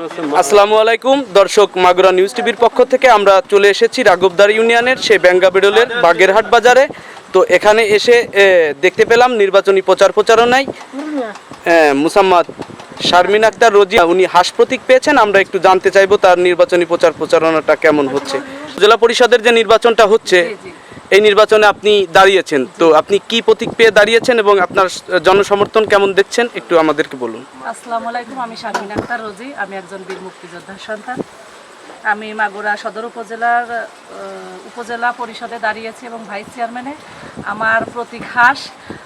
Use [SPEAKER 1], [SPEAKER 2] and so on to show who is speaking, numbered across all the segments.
[SPEAKER 1] আসসালামু আলাইকুম। দর্শক, মাগুরা নিউজ টিভির পক্ষ থেকে আমরা চলে এসেছি রাঘবদার ইউনিয়নের, সেই ব্যাঙ্গাবিডলের বাগেরহাট বাজারে। তো এখানে এসে দেখতে পেলাম নির্বাচনী প্রচার প্রচারণায় মুসাম্মদ শারমিন আক্তার রোজিয়া। উনি হাস প্রতীক পেয়েছেন, আমরা একটু জানতে চাইব তার নির্বাচনী প্রচার প্রচারণাটা কেমন হচ্ছে। জেলা পরিষদের যে নির্বাচনটা হচ্ছে এই নির্বাচনে আপনি দাঁড়িয়েছেন। তো আপনি কি প্রতীক পেয়ে দাঁড়িয়েছেন এবং আপনার জনসমর্থন কেমন দেখছেন? একটু আমাদেরকে বলুন।
[SPEAKER 2] আসসালামু আলাইকুম, আমি শারমিন আক্তার, রোজি। আমি একজন বীর মুক্তিযোদ্ধার সন্তান। আমি মাগুরা সদর উপজেলার আহ, উপজেলা পরিষদে দাঁড়িয়েছি এবং ভাইস চেয়ারম্যানে। আমার প্রতীক হাস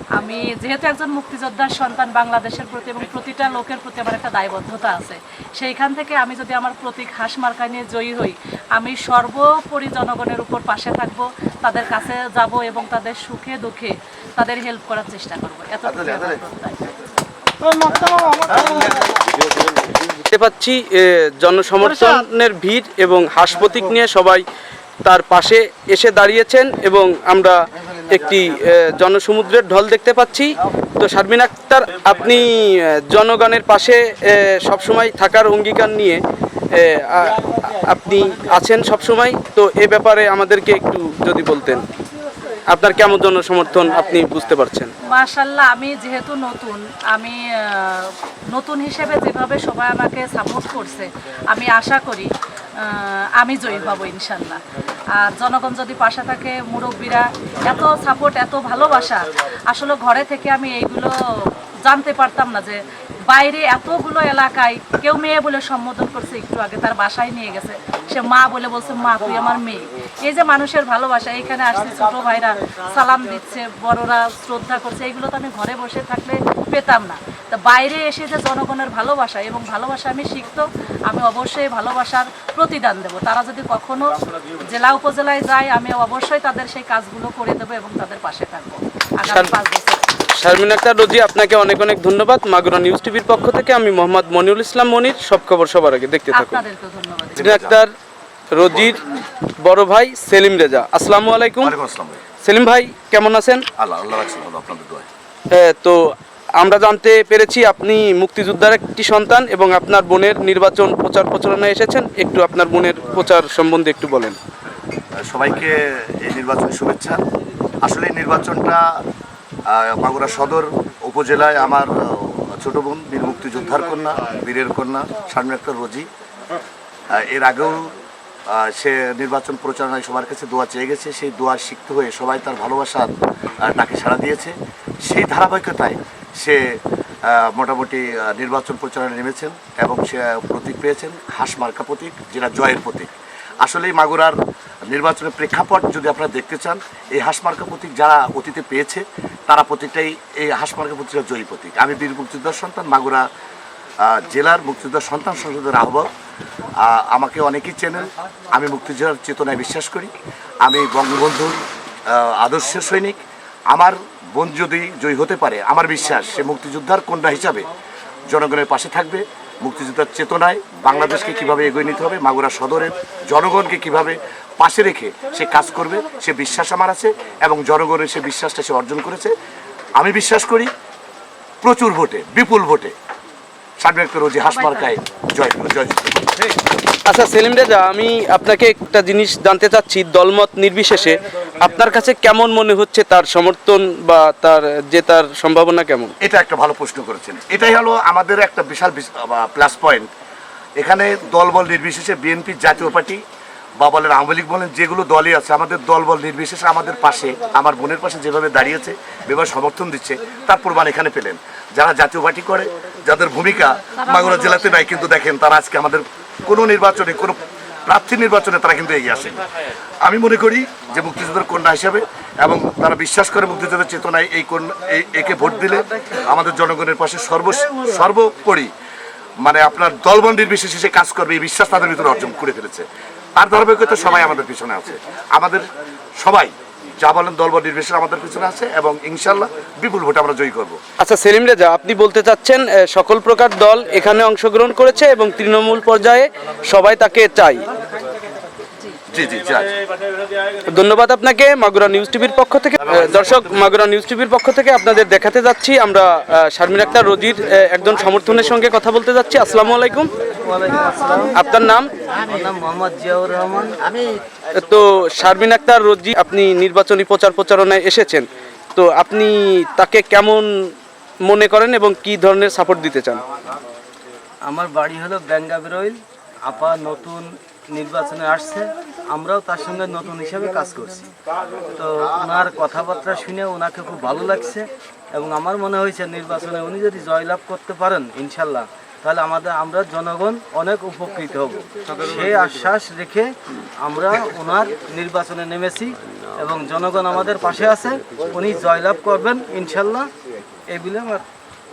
[SPEAKER 2] আমি যেহেতু একজন মুক্তিযোদ্ধার সন্তান বাংলাদেশের প্রতি এবং প্রতিটা লোকের প্রতি আমার একটা দায়বদ্ধতা আছে সেইখান থেকে আমি যদি আমার প্রতীক হাস মার্কা নিয়ে জয়ী হই আমি সর্বোপরি জনগণের উপর পাশে থাকব তাদের কাছে যাব এবং তাদের সুখে দুঃখে তাদের হেল্প করার চেষ্টা করব। প্রত্যয়।
[SPEAKER 1] দেখতে পাচ্ছি জনসমর্থনের ভিড় এবং হাসপতিক নিয়ে সবাই তার পাশে এসে দাঁড়িয়েছেন এবং আমরা একটি জনসমুদ্রের ঢল দেখতে পাচ্ছি। তো শারমিন আক্তার, আপনি জনগণের পাশে সবসময় থাকার অঙ্গীকার নিয়ে আপনি আছেন সবসময়। তো এ ব্যাপারে আমাদেরকে একটু যদি বলতেন। আপনার কেমন জন্য জনসমর্থন আপনি বুঝতে পারছেন?
[SPEAKER 2] মাশাল্লাহ আমি যেহেতু নতুন, আমি নতুন হিসেবে যেভাবে সবাই আমাকে সাপোর্ট করছে, আমি আশা করি আমি জয়ী হব ইনশাল্লাহ আর জনগণ যদি পাশে থাকে, মুরব্বীরা, এত সাপোর্ট এত ভালোবাসা, আসলে ঘরে থেকে আমি এইগুলো জানতে পারতাম না যে বাইরে এতগুলো এলাকায় কেউ মেয়ে বলে সম্বোধন করছে একটু আগে তার বাসায় নিয়ে গেছে। সে মা বলে বলছে মা তুই আমার মেয়ে। এই যে মানুষের ভালোবাসা এখানে আসছে ছোট ভাইরা সালাম দিচ্ছে বড়রা শ্রদ্ধা করছে এইগুলো তো আমি ঘরে বসে থাকলে পেতাম না। তা বাইরে এসে যে জনগণের ভালোবাসা এবং ভালোবাসা আমি শিখত আমি অবশ্যই ভালোবাসার প্রতিদান দেব। তারা যদি কখনো জেলা উপজেলায় যায় আমি অবশ্যই তাদের সেই কাজগুলো করে দেবো এবং তাদের পাশে থাকব। আগামী পাঁচ বছর।
[SPEAKER 1] শারমিন আক্তার রোজি আপনাকে অনেক অনেক ধন্যবাদ। মাগুরা নিউজ টিভির পক্ষ থেকে আমি মোহাম্মদ মনিউল ইসলাম মনির। সব খবর সবার আগে দেখতে থাকুন। শারমিন আক্তার রোজির বড় ভাই সেলিম রেজা আসসালামু আলাইকুম।
[SPEAKER 3] ওয়ালাইকুম
[SPEAKER 1] সেলিম ভাই কেমন আছেন?
[SPEAKER 3] আল্লাহ আল্লাহ আপনাদের দোয়ায়।
[SPEAKER 1] এ, তো আমরা জানতে পেরেছি আপনি মুক্তিযোদ্ধার একটি সন্তান এবং আপনার বোনের নির্বাচন প্রচার প্রচারণায় এসেছেন। একটু আপনার বোনের প্রচার সম্বন্ধে একটু বলেন।
[SPEAKER 3] সবাইকে এই নির্বাচনের শুভেচ্ছা। আসলে এই নির্বাচনটা মাগুরা সদর উপজেলায় আমার ছোট বোন বীর মুক্তিযোদ্ধার কন্যা, বীরের কন্যা শারমিন আক্তার রোজি। এর আগেও সে নির্বাচন প্রচারণায় সবার কাছে দোয়া চেয়ে গেছে। সেই দোয়া শিখতে হয়ে সবাই তার ভালোবাসার তাকে সাড়া দিয়েছে। সেই ধারাবাহিকতায় সে মোটামুটি নির্বাচন প্রচারণায় নেমেছেন এবং সে প্রতীক পেয়েছেন, হাঁস মার্কা প্রতীক যেটা জয়ের প্রতীক। আসলেই মাগুরার নির্বাচনের প্রেক্ষাপট যদি আপনারা দেখতে চান, এই হাঁসমার্কা প্রতীক যারা অতীতে পেয়েছে, তারা প্রতীকটাই এই হাঁসমার্কা প্রতীকটা জয়ী প্রতীক। আমি বীর মুক্তিযোদ্ধার সন্তান, মাগুরা জেলার মুক্তিযোদ্ধার সন্তান, সংসদের আহ্বায়ক। আমাকে অনেকেই চেনেন, আমি মুক্তিযোদ্ধার চেতনায় বিশ্বাস করি। আমি বঙ্গবন্ধুর আদর্শের সৈনিক। আমার বোন যদি জয়ী হতে পারে, আমার বিশ্বাস সে মুক্তিযোদ্ধার কন্যা হিসাবে জনগণের পাশে থাকবে, মুক্তিযোদ্ধার চেতনায় বাংলাদেশকে কীভাবে এগিয়ে নিতে হবে, মাগুরা সদরের জনগণকে কীভাবে পাশে রেখে সে কাজ করবে, সে বিশ্বাস আমার আছে এবং জনগণের সে বিশ্বাসটা সে অর্জন করেছে। আমি বিশ্বাস করি, প্রচুর ভোটে, বিপুল ভোটে। সামনে রোজি হাসমার্কায় জয় জয়
[SPEAKER 1] আচ্ছা সেলিম রেজা আমি আপনাকে একটা জিনিস জানতে চাচ্ছি দলমত নির্বিশেষে। আপনার কাছে কেমন মনে হচ্ছে তার সমর্থন বা তার যে তার সম্ভাবনা কেমন?
[SPEAKER 3] এটা একটা ভালো প্রশ্ন করেছেন। এটাই হলো আমাদের একটা বিশাল প্লাস পয়েন্ট এখানে দলবল নির্বিশেষে বিএনপি জাতীয় পার্টি বা বলেন আওয়ামী লীগ বলেন যেগুলো দলই আছে আমাদের দলবল নির্বিশেষে আমাদের পাশে আমার বোনের পাশে যেভাবে দাঁড়িয়েছে যেভাবে সমর্থন দিচ্ছে তার প্রমাণ এখানে পেলেন। যারা জাতীয় পার্টি করে যাদের ভূমিকা মাগুরা জেলাতে নাই কিন্তু দেখেন, তারা আজকে আমাদের কোনো নির্বাচনে, কোনো প্রার্থী নির্বাচনে তারা কিন্তু এগিয়ে আসে আমি মনে করি যে মুক্তিযোদ্ধার কন্যা হিসাবে এবং তারা বিশ্বাস করে মুক্তিযোদ্ধার চেতনায় এই কন্যা একে ভোট দিলে আমাদের জনগণের পাশে সর্ব, সর্বোপরি মানে আপনার দলবল নির্বিশেষে কাজ করবে, এই বিশ্বাস তাদের ভিতরে অর্জন করে ফেলেছে। তার ধারাবাহিকতা সবাই আমাদের পিছনে আছে। আমাদের সবাই যা বলেন দলবল নির্বিশেষে আমাদের পিছনে আছে এবং ইনশাল্লাহ বিপুল ভোটে আমরা জয়ী করব।
[SPEAKER 1] আচ্ছা সেলিম রেজা আপনি বলতে চাচ্ছেন সকল প্রকার দল এখানে অংশগ্রহণ করেছে এবং তৃণমূল পর্যায়ে সবাই তাকে চাই
[SPEAKER 3] জি জি
[SPEAKER 1] ধন্যবাদ আপনাকে মাগুরা নিউজ টিভির পক্ষ থেকে। দর্শক মাগুরা নিউজ টিভির পক্ষ থেকে আপনাদের দেখাতে যাচ্ছি। আমরা শারমিন আক্তার রোজির একজন সমর্থনের সঙ্গে কথা বলতে যাচ্ছি। আসসালামু আলাইকুম। আপনার নাম?
[SPEAKER 4] নাম মোহাম্মদ জিয়াউর রহমান।
[SPEAKER 1] আমি তো শারমিন আক্তার রোজি আপনি নির্বাচনী প্রচার প্রচারণায় এসেছেন। তো আপনি তাকে কেমন মনে করেন এবং কি ধরনের সাপোর্ট দিতে চান?
[SPEAKER 4] আমার বাড়ি হলো ব্যাঙ্গা বিরইল। আপা নতুন নির্বাচনে আসছে। আমরাও তার সঙ্গে নতুন হিসাবে কাজ করছি। তো ওনার কথাবার্তা শুনে ওনাকে খুব ভালো লাগছে। এবং আমার মনে হয়েছে নির্বাচনে উনি যদি জয়লাভ করতে পারেন ইনশাল্লাহ তাহলে আমাদের আমরা জনগণ অনেক উপকৃত হব। সেই আশ্বাস রেখে আমরা ওনার নির্বাচনে নেমেছি এবং জনগণ আমাদের পাশে আছে উনি জয়লাভ করবেন ইনশাল্লাহ এই বলে আমার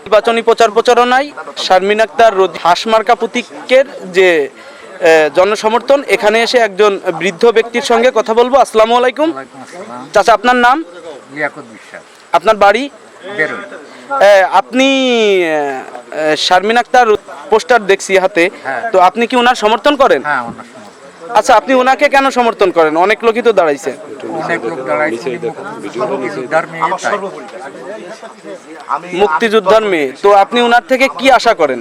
[SPEAKER 1] নির্বাচনী প্রচার প্রচারণায় শারমিন আক্তার রোজি হাঁসমার্কা প্রতীকের যে জনসমর্থন এখানে এসে একজন বৃদ্ধ ব্যক্তির সঙ্গে কথা বলব। আসসালামু আলাইকুম। চাচা আপনার নাম?
[SPEAKER 5] লিয়াকত বিশ্বাস।
[SPEAKER 1] আপনার বাড়ি?
[SPEAKER 5] বেরোয়।
[SPEAKER 1] আপনি শারমিন আক্তার পোস্টার দেখছি হাতে
[SPEAKER 5] হ্যাঁ।
[SPEAKER 1] তো আপনি কি ওনার সমর্থন করেন?
[SPEAKER 5] হ্যাঁ ওনার সমর্থন।
[SPEAKER 1] আচ্ছা আপনি ওনাকে কেন সমর্থন করেন? অনেক লোকই তো দাঁড়াইছে।
[SPEAKER 5] অনেক মুক্তিযোদ্ধার মেয়ে
[SPEAKER 1] তো আপনি ওনার থেকে কি আশা করেন?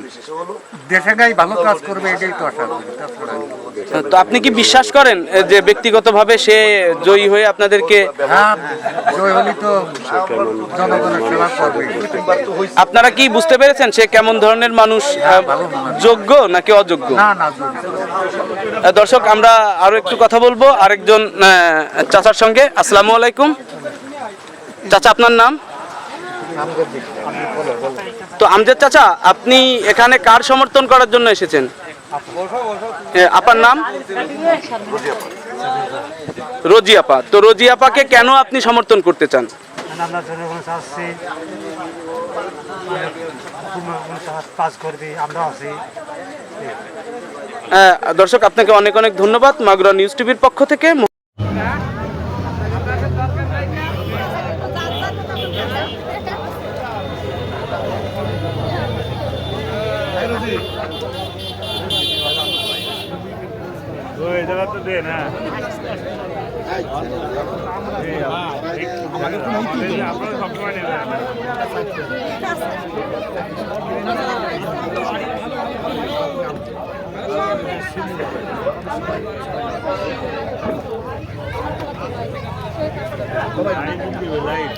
[SPEAKER 5] দেশে ভালো কাজ করবে এটাই তো আশা করি।
[SPEAKER 1] তো আপনি কি বিশ্বাস করেন যে ব্যক্তিগতভাবে সে জয়ী হয়ে আপনাদেরকে
[SPEAKER 5] হ্যাঁ
[SPEAKER 1] আপনারা কি বুঝতে পেরেছেন সে কেমন ধরনের মানুষ
[SPEAKER 5] মানুষ।
[SPEAKER 1] যোগ্য নাকি অযোগ্য? দর্শক আমরা আরও একটু কথা বলব আরেকজন চাচার সঙ্গে। আসসালামু আলাইকুম। চাচা আপনার নাম? তো আমজাদ চাচা আপনি এখানে কার সমর্থন করার জন্য এসেছেন? আপার নাম? রোজি আপা। তো রোজি আপাকে কেন আপনি সমর্থন করতে চান?
[SPEAKER 6] আছি
[SPEAKER 1] দর্শক, আপনাকে অনেক অনেক ধন্যবাদ। মাগুরা নিউজ টিভির পক্ষ থেকে।
[SPEAKER 6] ওই জায়গা তো দে না আপনারা সবসময় নেবেন লাইট